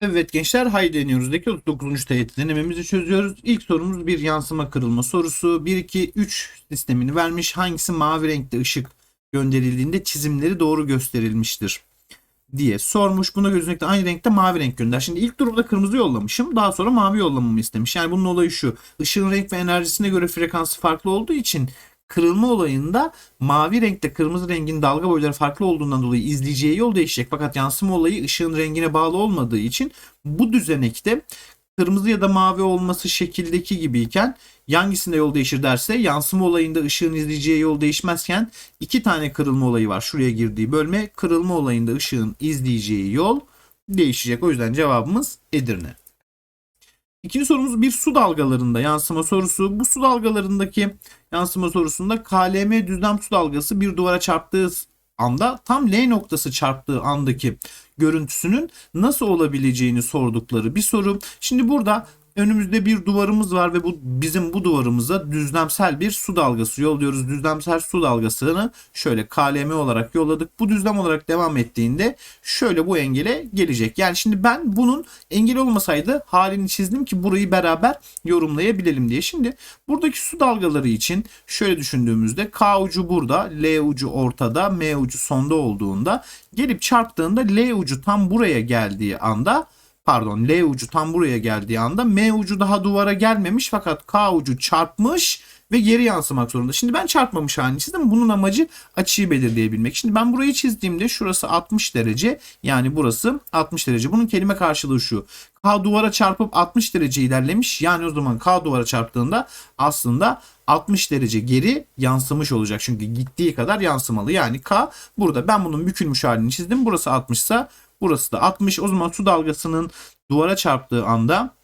Evet gençler haydi deniyoruzdaki 39. TYT denememizi çözüyoruz. İlk sorumuz bir yansıma kırılma sorusu. 1, 2, 3 sistemini vermiş. Hangisi mavi renkte ışık gönderildiğinde çizimleri doğru gösterilmiştir diye sormuş. Buna gözünekte aynı renkte mavi renk gönder. Şimdi ilk durumda kırmızı yollamışım. Daha sonra mavi yollamamı istemiş. Yani bunun olayı şu. Işığın renk ve enerjisine göre frekansı farklı olduğu için kırılma olayında mavi renkte kırmızı rengin dalga boyları farklı olduğundan dolayı izleyeceği yol değişecek. Fakat yansıma olayı ışığın rengine bağlı olmadığı için bu düzenekte kırmızı ya da mavi olması şekildeki gibiyken hangisinde yol değişir derse yansıma olayında ışığın izleyeceği yol değişmezken iki tane kırılma olayı var. Şuraya girdiği bölme kırılma olayında ışığın izleyeceği yol değişecek. O yüzden cevabımız Edirne. İkinci sorumuz bir su dalgalarında yansıma sorusu. Bu su dalgalarındaki yansıma sorusunda KLM düzlem su dalgası bir duvara çarptığı anda tam L noktası çarptığı andaki görüntüsünün nasıl olabileceğini sordukları bir soru. Şimdi burada önümüzde bir duvarımız var ve bu bizim bu duvarımıza düzlemsel bir su dalgası yolluyoruz. Düzlemsel su dalgasını şöyle KLM olarak yolladık. Bu düzlem olarak devam ettiğinde şöyle bu engele gelecek. Yani şimdi ben bunun engel olmasaydı halini çizdim ki burayı beraber yorumlayabilelim diye. Şimdi buradaki su dalgaları için şöyle düşündüğümüzde K ucu burada, L ucu ortada, M ucu sonda olduğunda gelip çarptığında L ucu tam buraya geldiği anda pardon L ucu tam buraya geldiği anda M ucu daha duvara gelmemiş fakat K ucu çarpmış ve geri yansımak zorunda. Şimdi ben çarpmamış halini çizdim. Bunun amacı açıyı belirleyebilmek. Şimdi ben burayı çizdiğimde şurası 60 derece yani burası 60 derece. Bunun kelime karşılığı şu. K duvara çarpıp 60 derece ilerlemiş. Yani o zaman K duvara çarptığında aslında 60 derece geri yansımış olacak. Çünkü gittiği kadar yansımalı. Yani K burada ben bunun bükülmüş halini çizdim. Burası 60 ise Burası da 60. O zaman su dalgasının duvara çarptığı anda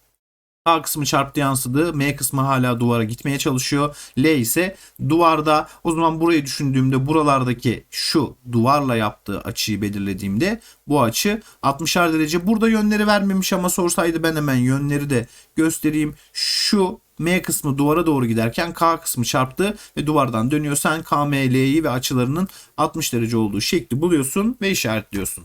A kısmı çarptı yansıdı. M kısmı hala duvara gitmeye çalışıyor. L ise duvarda. O zaman burayı düşündüğümde buralardaki şu duvarla yaptığı açıyı belirlediğimde bu açı 60'ar derece. Burada yönleri vermemiş ama sorsaydı ben hemen yönleri de göstereyim. Şu M kısmı duvara doğru giderken K kısmı çarptı ve duvardan dönüyor. Sen KML'yi ve açılarının 60 derece olduğu şekli buluyorsun ve işaretliyorsun.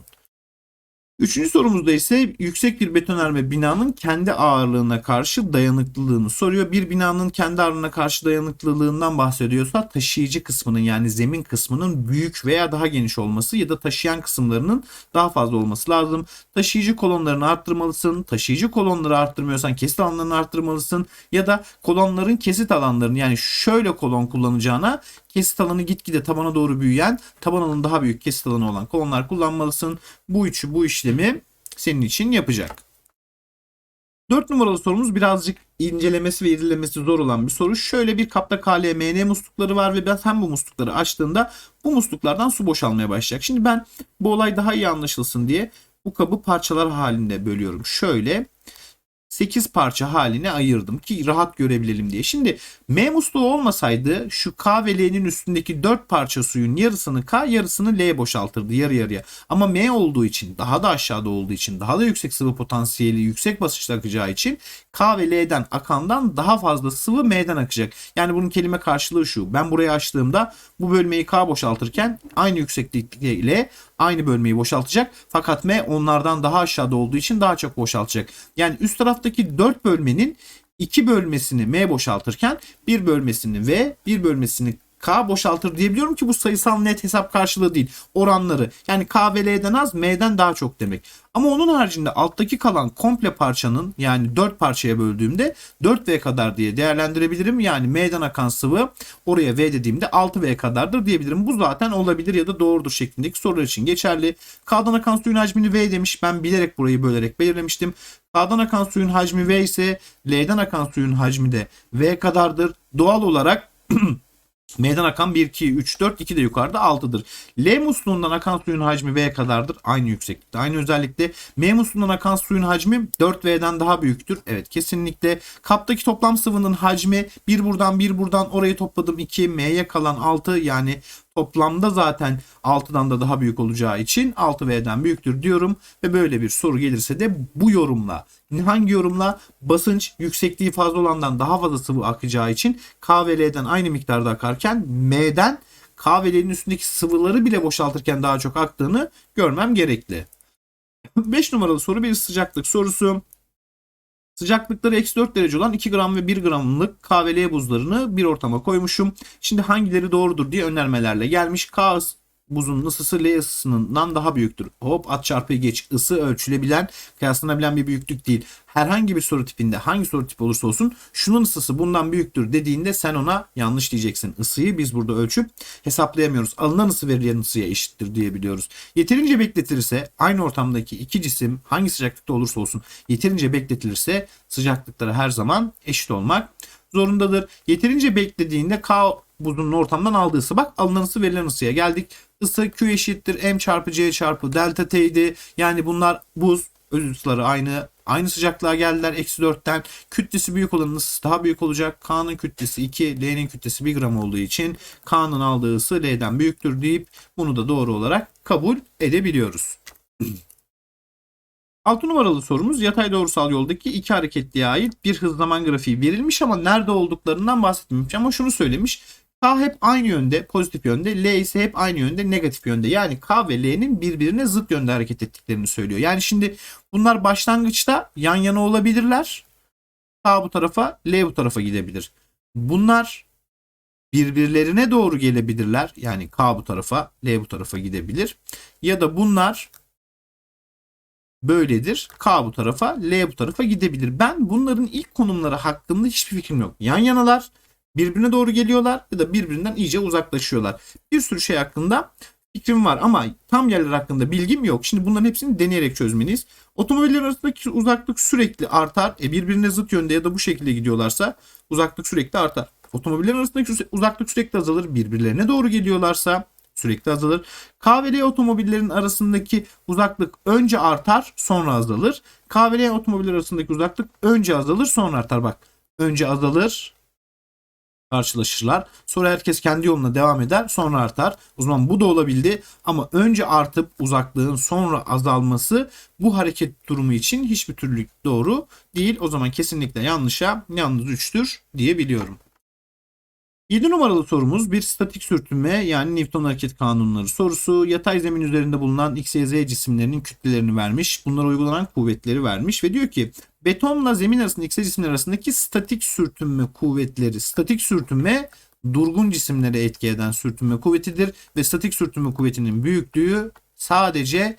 Üçüncü sorumuzda ise yüksek bir betonarme binanın kendi ağırlığına karşı dayanıklılığını soruyor. Bir binanın kendi ağırlığına karşı dayanıklılığından bahsediyorsa taşıyıcı kısmının yani zemin kısmının büyük veya daha geniş olması ya da taşıyan kısımlarının daha fazla olması lazım. Taşıyıcı kolonlarını arttırmalısın. Taşıyıcı kolonları arttırmıyorsan kesit alanlarını arttırmalısın ya da kolonların kesit alanlarını yani şöyle kolon kullanacağına kesit alanı gitgide tabana doğru büyüyen, taban alanı daha büyük kesit alanı olan kolonlar kullanmalısın. Bu üçü bu işlemi senin için yapacak. 4 numaralı sorumuz birazcık incelemesi ve irilemesi zor olan bir soru. Şöyle bir kapta KLMN muslukları var ve ben sen bu muslukları açtığında bu musluklardan su boşalmaya başlayacak. Şimdi ben bu olay daha iyi anlaşılsın diye bu kabı parçalar halinde bölüyorum. Şöyle 8 parça haline ayırdım ki rahat görebilelim diye. Şimdi M musluğu olmasaydı şu K ve L'nin üstündeki 4 parça suyun yarısını K yarısını L boşaltırdı yarı yarıya. Ama M olduğu için daha da aşağıda olduğu için daha da yüksek sıvı potansiyeli yüksek basınçta akacağı için K ve L'den akandan daha fazla sıvı M'den akacak. Yani bunun kelime karşılığı şu. Ben burayı açtığımda bu bölmeyi K boşaltırken aynı yükseklikte ile aynı bölmeyi boşaltacak. Fakat M onlardan daha aşağıda olduğu için daha çok boşaltacak. Yani üst taraftaki 4 bölmenin 2 bölmesini M boşaltırken bir bölmesini V, bir bölmesini K boşaltır diyebiliyorum ki bu sayısal net hesap karşılığı değil. Oranları yani K ve L'den az M'den daha çok demek. Ama onun haricinde alttaki kalan komple parçanın yani 4 parçaya böldüğümde 4V kadar diye değerlendirebilirim. Yani M'den akan sıvı oraya V dediğimde 6V kadardır diyebilirim. Bu zaten olabilir ya da doğrudur şeklindeki sorular için geçerli. K'dan akan suyun hacmini V demiş. Ben bilerek burayı bölerek belirlemiştim. K'dan akan suyun hacmi V ise L'den akan suyun hacmi de V kadardır. Doğal olarak M'den akan 1, 2, 3, 4, 2 de yukarıda 6'dır. L musluğundan akan suyun hacmi V kadardır. Aynı yükseklikte, aynı özellikte. M musluğundan akan suyun hacmi 4V'den daha büyüktür. Evet kesinlikle. Kaptaki toplam sıvının hacmi 1 buradan 1 buradan orayı topladım 2. M'ye kalan 6 yani toplamda zaten 6'dan da daha büyük olacağı için 6V'den büyüktür diyorum ve böyle bir soru gelirse de bu yorumla hangi yorumla basınç yüksekliği fazla olandan daha fazla sıvı akacağı için K ve L'den aynı miktarda akarken M'den K ve L'nin üstündeki sıvıları bile boşaltırken daha çok aktığını görmem gerekli. 5 numaralı soru bir sıcaklık sorusu. Sıcaklıkları eksi 4 derece olan 2 gram ve 1 gramlık KVL buzlarını bir ortama koymuşum. Şimdi hangileri doğrudur diye önermelerle gelmiş. K buzun ısısı L ısısından daha büyüktür. Hop at çarpıyı geç. Isı ölçülebilen, kıyaslanabilen bir büyüklük değil. Herhangi bir soru tipinde hangi soru tipi olursa olsun şunun ısısı bundan büyüktür dediğinde sen ona yanlış diyeceksin. Isıyı biz burada ölçüp hesaplayamıyoruz. Alınan ısı verilen ısıya eşittir diyebiliyoruz. Yeterince bekletilirse aynı ortamdaki iki cisim hangi sıcaklıkta olursa olsun yeterince bekletilirse sıcaklıkları her zaman eşit olmak zorundadır. Yeterince beklediğinde K buzunun ortamdan aldığı ısı bak alınan ısı verilen ısıya geldik. Isı Q eşittir M çarpı C çarpı delta T'ydi. Yani bunlar buz öz ısıları aynı. Aynı sıcaklığa geldiler eksi 4'ten. Kütlesi büyük olanın ısısı daha büyük olacak. K'nın kütlesi 2, L'nin kütlesi 1 gram olduğu için K'nın aldığı ısı L'den büyüktür deyip bunu da doğru olarak kabul edebiliyoruz. 6 numaralı sorumuz yatay doğrusal yoldaki iki hareketliğe ait bir hız zaman grafiği verilmiş ama nerede olduklarından bahsetmemiş ama şunu söylemiş. K hep aynı yönde pozitif yönde L ise hep aynı yönde negatif yönde. Yani K ve L'nin birbirine zıt yönde hareket ettiklerini söylüyor. Yani şimdi bunlar başlangıçta yan yana olabilirler. K bu tarafa L bu tarafa gidebilir. Bunlar birbirlerine doğru gelebilirler. Yani K bu tarafa L bu tarafa gidebilir. Ya da bunlar böyledir. K bu tarafa, L bu tarafa gidebilir. Ben bunların ilk konumları hakkında hiçbir fikrim yok. Yan yanalar, birbirine doğru geliyorlar ya da birbirinden iyice uzaklaşıyorlar. Bir sürü şey hakkında fikrim var ama tam yerler hakkında bilgim yok. Şimdi bunların hepsini deneyerek çözmeliyiz. Otomobiller arasındaki uzaklık sürekli artar. E birbirine zıt yönde ya da bu şekilde gidiyorlarsa uzaklık sürekli artar. Otomobiller arasındaki uzaklık sürekli azalır. Birbirlerine doğru geliyorlarsa sürekli azalır. K ve L otomobillerin arasındaki uzaklık önce artar sonra azalır. K ve L otomobiller arasındaki uzaklık önce azalır sonra artar. Bak önce azalır karşılaşırlar. Sonra herkes kendi yoluna devam eder sonra artar. O zaman bu da olabildi ama önce artıp uzaklığın sonra azalması bu hareket durumu için hiçbir türlü doğru değil. O zaman kesinlikle yanlışa yalnız 3'tür diyebiliyorum. 7 numaralı sorumuz bir statik sürtünme yani Newton hareket kanunları sorusu. Yatay zemin üzerinde bulunan X, Y, Z cisimlerinin kütlelerini vermiş. Bunlara uygulanan kuvvetleri vermiş ve diyor ki betonla zemin arasında X, Y cisimler arasındaki statik sürtünme kuvvetleri. Statik sürtünme durgun cisimlere etki eden sürtünme kuvvetidir ve statik sürtünme kuvvetinin büyüklüğü sadece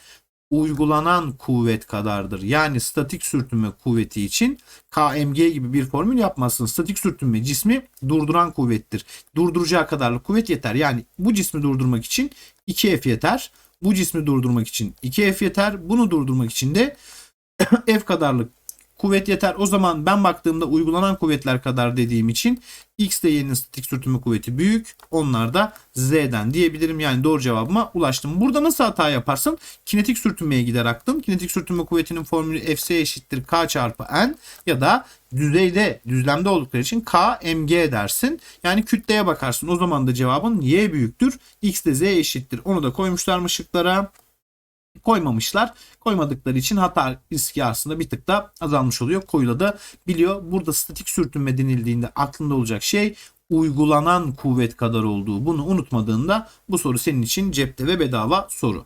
uygulanan kuvvet kadardır. Yani statik sürtünme kuvveti için KMG gibi bir formül yapmazsın. Statik sürtünme cismi durduran kuvvettir. Durduracağı kadarlık kuvvet yeter. Yani bu cismi durdurmak için 2F yeter. Bu cismi durdurmak için 2F yeter. Bunu durdurmak için de F kadarlık kuvvet yeter. O zaman ben baktığımda uygulanan kuvvetler kadar dediğim için X ile Y'nin statik sürtünme kuvveti büyük. Onlar da Z'den diyebilirim. Yani doğru cevabıma ulaştım. Burada nasıl hata yaparsın? Kinetik sürtünmeye gider aklın. Kinetik sürtünme kuvvetinin formülü Fs eşittir K çarpı N ya da düzeyde, düzlemde oldukları için K mg dersin. Yani kütleye bakarsın. O zaman da cevabın Y büyüktür. X de Z eşittir. Onu da koymuşlar mı şıklara? Koymamışlar. Koymadıkları için hata riski aslında bir tık da azalmış oluyor. Koyula da biliyor. Burada statik sürtünme denildiğinde aklında olacak şey uygulanan kuvvet kadar olduğu. Bunu unutmadığında bu soru senin için cepte ve bedava soru.